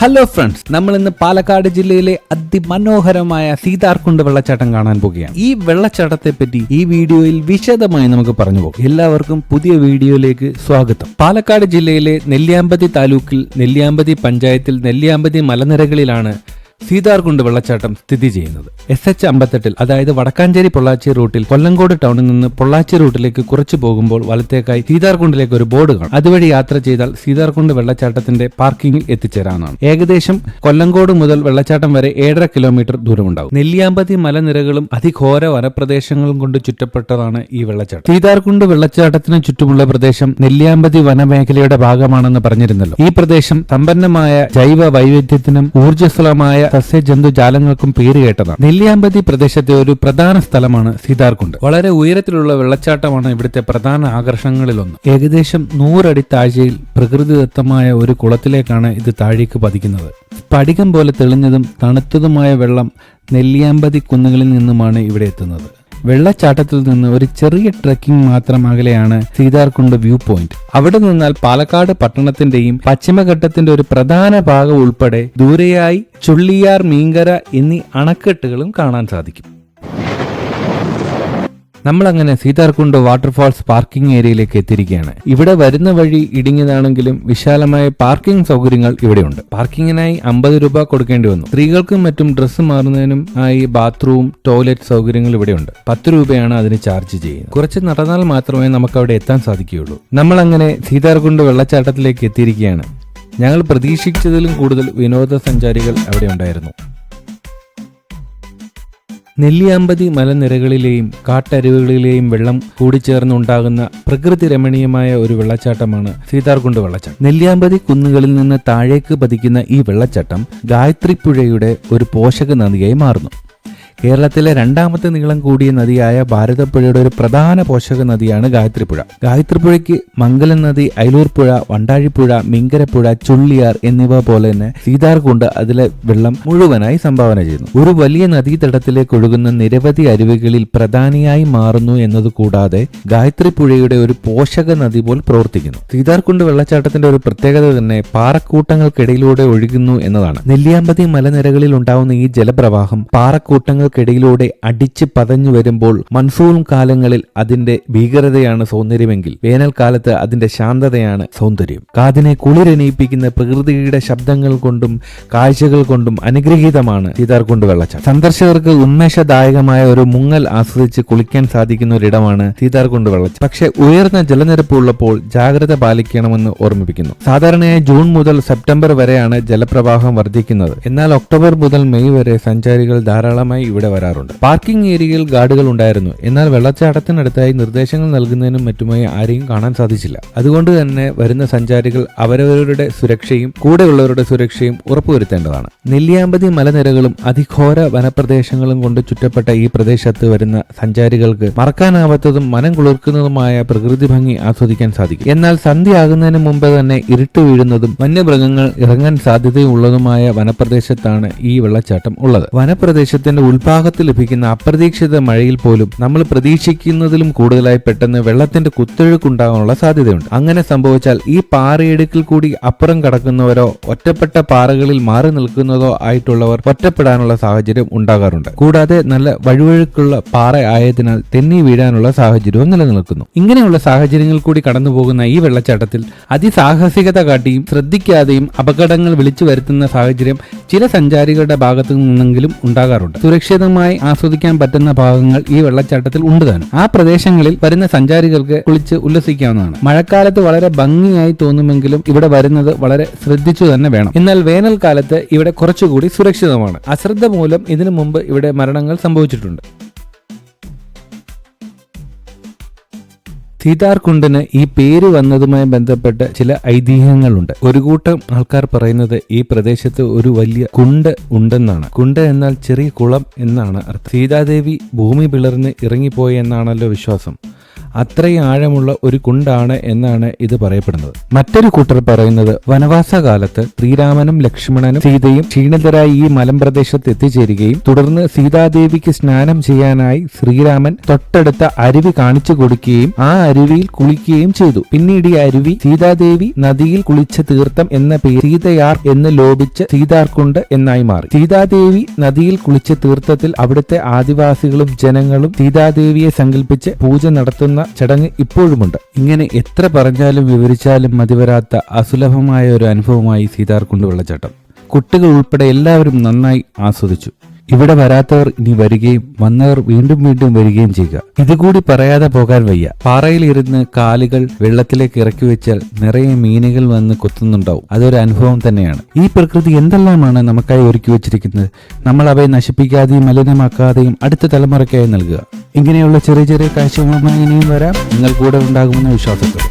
Hello friends നമ്മൾ ഇന്ന് പാലക്കാട് ജില്ലയിലെ അതിമനോഹരമായ സീതാർകുണ്ട് വെള്ളച്ചാട്ടം കാണാൻ പോകുകയാണ് ഈ വെള്ളച്ചാട്ടത്തെ പറ്റി ഈ വീഡിയോയിൽ വിശദമായി നമുക്ക് പറഞ്ഞു പോകും. എല്ലാവർക്കും പുതിയ വീഡിയോയിലേക്ക് സ്വാഗതം. പാലക്കാട് ജില്ലയിലെ നെല്ലിയാമ്പതി താലൂക്കിൽ നെല്ലിയാമ്പതി പഞ്ചായത്തിൽ നെല്ലിയാമ്പതി മലനിരകളിലാണ് സീതാർകുണ്ട് വെള്ളച്ചാട്ടം സ്ഥിതി ചെയ്യുന്നത്. എസ് എച്ച് അമ്പത്തെട്ടിൽ അതായത് വടക്കാഞ്ചേരി പൊള്ളാച്ചി റൂട്ടിൽ കൊല്ലങ്കോട് ടൗണിൽ നിന്ന് പൊള്ളാച്ചി റൂട്ടിലേക്ക് കുറച്ചു പോകുമ്പോൾ വലത്തേക്കായി സീതാർകുണ്ടിലേക്ക് ഒരു ബോർഡ് കാണും. അതുവഴി യാത്ര ചെയ്താൽ സീതാർകുണ്ട് വെള്ളച്ചാട്ടത്തിന്റെ പാർക്കിംഗിൽ എത്തിച്ചേരാനാണ്. ഏകദേശം കൊല്ലങ്കോട് മുതൽ വെള്ളച്ചാട്ടം വരെ ഏഴര കിലോമീറ്റർ ദൂരമുണ്ടാകും. നെല്ലിയാമ്പതി മലനിരകളും അതിഘോര വനപ്രദേശങ്ങളും കൊണ്ട് ചുറ്റപ്പെട്ടതാണ് ഈ വെള്ളച്ചാട്ടം. സീതാർകുണ്ട് വെള്ളച്ചാട്ടത്തിന് ചുറ്റുമുള്ള പ്രദേശം നെല്ലിയാമ്പതി വനമേഖലയുടെ ഭാഗമാണെന്ന് പറഞ്ഞിരുന്നല്ലോ. ഈ പ്രദേശം സമ്പന്നമായ ജൈവ വൈവിധ്യത്തിനും ഊർജസ്വലമായ സസ്യജന്തുജാലങ്ങൾക്കും പേരുകേട്ടതാണ് നെല്ലിയാമ്പതി പ്രദേശത്തെ ഒരു പ്രധാന സ്ഥലമാണ് സീതാർകുണ്ട്. വളരെ ഉയരത്തിലുള്ള വെള്ളച്ചാട്ടമാണ് ഇവിടുത്തെ പ്രധാന ആകർഷണങ്ങളിലൊന്ന്. ഏകദേശം നൂറടി താഴ്ചയിൽ പ്രകൃതിദത്തമായ ഒരു കുളത്തിലേക്കാണ് ഇത് താഴേക്ക് പതിക്കുന്നത്. സ്ഫടികം പോലെ തെളിഞ്ഞതും തണുത്തതുമായ വെള്ളം നെല്ലിയാമ്പതി കുന്നുകളിൽ നിന്നുമാണ് ഇവിടെ എത്തുന്നത്. വെള്ളച്ചാട്ടത്തിൽ നിന്ന് ഒരു ചെറിയ ട്രക്കിംഗ് മാത്രം അകലെയാണ് സീതാർകുണ്ട് വ്യൂ പോയിന്റ് അവിടെ നിന്നാൽ പാലക്കാട് പട്ടണത്തിന്റെയും പശ്ചിമഘട്ടത്തിന്റെ ഒരു പ്രധാന ഭാഗം ഉൾപ്പെടെ ദൂരെയായി ചുള്ളിയാർ മീങ്കര എന്നീ അണക്കെട്ടുകളും കാണാൻ സാധിക്കും. നമ്മളങ്ങനെ സീതാർകുണ്ട് വാട്ടർഫാൾസ് പാർക്കിംഗ് ഏരിയയിലേക്ക് എത്തിയിരിക്കുകയാണ്. ഇവിടെ വരുന്ന വഴി ഇടുങ്ങിയതാണെങ്കിലും വിശാലമായ പാർക്കിംഗ് സൗകര്യങ്ങൾ ഇവിടെയുണ്ട്. പാർക്കിങ്ങിനായി അമ്പത് രൂപ കൊടുക്കേണ്ടി വന്നു. സ്ത്രീകൾക്കും മറ്റും ഡ്രസ്സ് മാറുന്നതിനും ആയി ബാത്റൂം ടോയ്ലറ്റ് സൗകര്യങ്ങൾ ഇവിടെയുണ്ട്. പത്ത് രൂപയാണ് അതിന് ചാർജ് ചെയ്യുന്നത്. കുറച്ച് നടന്നാൽ മാത്രമേ നമുക്ക് അവിടെ എത്താൻ സാധിക്കുകയുള്ളൂ. നമ്മൾ അങ്ങനെ സീതാർകുണ്ട് വെള്ളച്ചാട്ടത്തിലേക്ക് എത്തിയിരിക്കുകയാണ്. ഞങ്ങൾ പ്രതീക്ഷിച്ചതിലും കൂടുതൽ വിനോദസഞ്ചാരികൾ അവിടെ ഉണ്ടായിരുന്നു. നെല്ലിയാമ്പതി മലനിരകളിലെയും കാട്ടരുവികളിലെയും വെള്ളം കൂടിച്ചേർന്നുണ്ടാകുന്ന പ്രകൃതി രമണീയമായ ഒരു വെള്ളച്ചാട്ടമാണ് സീതാർകുണ്ട് വെള്ളച്ചാട്ടം. നെല്ലിയാമ്പതി കുന്നുകളിൽ നിന്ന് താഴേക്ക് പതിക്കുന്ന ഈ വെള്ളച്ചാട്ടം ഗായത്രി പുഴയുടെ ഒരു പോഷക നദിയായി മാറുന്നു. കേരളത്തിലെ രണ്ടാമത്തെ നീളം കൂടിയ നദിയായ ഭാരതപ്പുഴയുടെ ഒരു പ്രധാന പോഷക നദിയാണ് ഗായത്രിപ്പുഴ. ഗായത്രിപ്പുഴയ്ക്ക് മംഗലം നദി അയലൂർപ്പുഴ വണ്ടാഴിപ്പുഴ മിങ്കരപ്പുഴ ചുള്ളിയാർ എന്നിവ പോലെ തന്നെ സീതാർകുണ്ട് അതിലെ വെള്ളം മുഴുവനായി സംഭാവന ചെയ്യുന്നു. ഒരു വലിയ നദീതടത്തിലേക്ക് ഒഴുകുന്ന നിരവധി അരുവികളിൽ പ്രധാനിയായി മാറുന്നു എന്നത് കൂടാതെ ഗായത്രിപ്പുഴയുടെ ഒരു പോഷക നദി പോൽ പ്രവർത്തിക്കുന്നു. സീതാർകുണ്ട് വെള്ളച്ചാട്ടത്തിന്റെ ഒരു പ്രത്യേകത തന്നെ പാറക്കൂട്ടങ്ങൾക്കിടയിലൂടെ ഒഴുകുന്നു എന്നതാണ്. നെല്ലിയാമ്പതി മലനിരകളിൽ ഉണ്ടാവുന്ന ഈ ജലപ്രവാഹം പാറക്കൂട്ടങ്ങൾ ൂട്ടങ്ങൾക്കിടയിലൂടെ അടിച്ച് പതഞ്ഞു വരുമ്പോൾ മൺസൂൺ കാലങ്ങളിൽ അതിന്റെ ഭീകരതയാണ് സൗന്ദര്യമെങ്കിൽ വേനൽക്കാലത്ത് അതിന്റെ ശാന്തതയാണ് സൗന്ദര്യം. കാതിനെ കുളിരണിയിപ്പിക്കുന്ന പ്രകൃതിയുടെ ശബ്ദങ്ങൾ കൊണ്ടും കാഴ്ചകൾ കൊണ്ടും അനുഗ്രഹീതമാണ് സീതാർകുണ്ട് വെള്ളച്ചാട്ടം സന്ദർശകർക്ക് ഉന്മേഷദായകമായ ഒരു മുങ്ങൽ ആസ്വദിച്ച് കുളിക്കാൻ സാധിക്കുന്ന ഒരിടമാണ് സീതാർകുണ്ട് വെള്ളച്ചാട്ടം പക്ഷെ ഉയർന്ന ജലനിരപ്പ് ഉള്ളപ്പോൾ ജാഗ്രത പാലിക്കണമെന്ന് ഓർമ്മിപ്പിക്കുന്നു. സാധാരണയായി ജൂൺ മുതൽ സെപ്റ്റംബർ വരെയാണ് ജലപ്രവാഹം വർദ്ധിക്കുന്നത്. എന്നാൽ ഒക്ടോബർ മുതൽ മെയ് വരെ സഞ്ചാരികൾ ധാരാളമായി ഇവിടെ വരാറുണ്ട്. പാർക്കിംഗ് ഏരിയയിൽ ഗാർഡുകൾ ഉണ്ടായിരുന്നു. എന്നാൽ വെള്ളച്ചാട്ടത്തിനടുത്തായി നിർദ്ദേശങ്ങൾ നൽകുന്നതിനും മറ്റുമായി ആരെയും കാണാൻ സാധിച്ചില്ല. അതുകൊണ്ട് തന്നെ വരുന്ന സഞ്ചാരികൾ അവരവരുടെ സുരക്ഷയും കൂടെയുള്ളവരുടെ സുരക്ഷയും ഉറപ്പുവരുത്തേണ്ടതാണ്. നെല്ലിയാമ്പതി മലനിരകളും അതിഘോര വനപ്രദേശങ്ങളും കൊണ്ട് ചുറ്റപ്പെട്ട ഈ പ്രദേശത്ത് വരുന്ന സഞ്ചാരികൾക്ക് മറക്കാനാവാത്തതും മനം കുളിർക്കുന്നതുമായ പ്രകൃതി ഭംഗി ആസ്വദിക്കാൻ സാധിക്കും. എന്നാൽ സന്ധ്യയാകുന്നതിന് മുമ്പ് തന്നെ ഇരുട്ട് വീഴുന്നതും വന്യമൃഗങ്ങൾ ഇറങ്ങാൻ സാധ്യതയുള്ളതുമായ വനപ്രദേശത്താണ് ഈ വെള്ളച്ചാട്ടം ഉള്ളത്. വനപ്രദേശത്തിന്റെ ഉൾഭാഗത്ത് ലഭിക്കുന്ന അപ്രതീക്ഷിത മഴയിൽ പോലും നമ്മൾ പ്രതീക്ഷിക്കുന്നതിലും കൂടുതലായി പെട്ടെന്ന് വെള്ളത്തിന്റെ കുത്തൊഴുക്കുണ്ടാകാനുള്ള സാധ്യതയുണ്ട്. അങ്ങനെ സംഭവിച്ചാൽ ഈ പാറയിടുക്കിൽ കൂടി അപ്പുറം കടക്കുന്നവരോ ഒറ്റപ്പെട്ട പാറകളിൽ മാറി നിൽക്കുന്നതോ ആയിട്ടുള്ളവർ ഒറ്റപ്പെടാനുള്ള സാഹചര്യം ഉണ്ടാകാറുണ്ട്. കൂടാതെ നല്ല വഴുവഴുക്കുള്ള പാറ ആയതിനാൽ തെന്നി വീഴാനുള്ള സാഹചര്യവും നിലനിൽക്കുന്നു. ഇങ്ങനെയുള്ള സാഹചര്യങ്ങൾ കൂടി കടന്നു പോകുന്ന ഈ വെള്ളച്ചാട്ടത്തിൽ അതിസാഹസികത കാട്ടിയും ശ്രദ്ധിക്കാതെയും അപകടങ്ങൾ വിളിച്ചു വരുത്തുന്ന സാഹചര്യം ചില സഞ്ചാരികളുടെ ഭാഗത്തു നിന്നെങ്കിലും ഉണ്ടാകാറുണ്ട്. സുരക്ഷിതമായി ആസ്വദിക്കാൻ പറ്റുന്ന ഭാഗങ്ങൾ ഈ വെള്ളച്ചാട്ടത്തിൽ ഉണ്ട് താനും. ആ പ്രദേശങ്ങളിൽ വരുന്ന സഞ്ചാരികൾക്ക് കുളിച്ച് ഉല്ലസിക്കാവുന്നതാണ്. മഴക്കാലത്ത് വളരെ ഭംഗിയായി തോന്നുമെങ്കിലും ഇവിടെ വരുന്നത് വളരെ ശ്രദ്ധിച്ചു തന്നെ വേണം. എന്നാൽ വേനൽക്കാലത്ത് ഇവിടെ കുറച്ചുകൂടി സുരക്ഷിതമാണ്. അശ്രദ്ധ മൂലം ഇതിനു മുമ്പ് ഇവിടെ മരണങ്ങൾ സംഭവിച്ചിട്ടുണ്ട്. സീതാർകുണ്ടിന് ഈ പേര് വന്നതുമായി ബന്ധപ്പെട്ട് ചില ഐതിഹ്യങ്ങളുണ്ട്. ഒരു കൂട്ടം ആൾക്കാർ പറയുന്നത് ഈ പ്രദേശത്ത് ഒരു വലിയ കുണ്ട് ഉണ്ടെന്നാണ്. കുണ്ട് എന്നാൽ ചെറിയ കുളം എന്നാണ് അർത്ഥം. സീതാദേവി ഭൂമി പിളർന്ന് ഇറങ്ങിപ്പോയി എന്നാണല്ലോ വിശ്വാസം. അത്രയും ആഴമുള്ള ഒരു കുണ്ടാണ് എന്നാണ് ഇത് പറയപ്പെടുന്നത്. മറ്റൊരു കൂട്ടർ പറയുന്നത് വനവാസ കാലത്ത് ശ്രീരാമനും ലക്ഷ്മണനും സീതയും ക്ഷീണിതരായി ഈ മലമ്പ്രദേശത്ത് എത്തിച്ചേരുകയും തുടർന്ന് സീതാദേവിക്ക് സ്നാനം ചെയ്യാനായി ശ്രീരാമൻ തൊട്ടടുത്ത അരുവി കാണിച്ചു കൊടുക്കുകയും ആ അരുവിയിൽ കുളിക്കുകയും ചെയ്തു. പിന്നീട് ഈ അരുവി സീതാദേവി നദിയിൽ കുളിച്ച തീർത്ഥം എന്ന പേര് സീതയാർ എന്ന് ലോപിച്ച് സീതാർക്കുണ്ട് എന്നായി മാറി. സീതാദേവി നദിയിൽ കുളിച്ച തീർത്ഥത്തിൽ അവിടുത്തെ ആദിവാസികളും ജനങ്ങളും സീതാദേവിയെ സങ്കല്പിച്ച് പൂജ നടത്തുന്ന ചടങ്ങ് ഇപ്പോഴുമുണ്ട്. ഇങ്ങനെ എത്ര പറഞ്ഞാലും വിവരിച്ചാലും മതിവരാത്ത അസുലഭമായ ഒരു അനുഭവമായി സീതാർകുണ്ട് വെള്ളച്ചാട്ടം കുട്ടികൾ ഉൾപ്പെടെ എല്ലാവരും നന്നായി ആസ്വദിച്ചു. ഇവിടെ വരാത്തവർ ഇനി വരികയും വന്നവർ വീണ്ടും വീണ്ടും വരികയും ചെയ്യുക. ഇതുകൂടി പറയാതെ പോകാൻ വയ്യ. പാറയിലിരുന്ന് കാലുകൾ വെള്ളത്തിലേക്ക് ഇറക്കി വെച്ചാൽ നിറയെ മീനുകൾ വന്ന് കൊത്തുന്നുണ്ടാവും. അതൊരു അനുഭവം തന്നെയാണ്. ഈ പ്രകൃതി എന്തെല്ലാമാണ് നമുക്കായി ഒരുക്കി വെച്ചിരിക്കുന്നത്? നമ്മൾ അവയെ നശിപ്പിക്കാതെയും മലിനമാക്കാതെയും അടുത്ത തലമുറയ്ക്കായി നൽകുക. ഇങ്ങനെയുള്ള ചെറിയ ചെറിയ കാഴ്ചകളുമായി ഇനിയും വരാം. നിങ്ങൾ കൂടെ ഉണ്ടാകുമെന്ന വിശ്വാസത്തോടെ.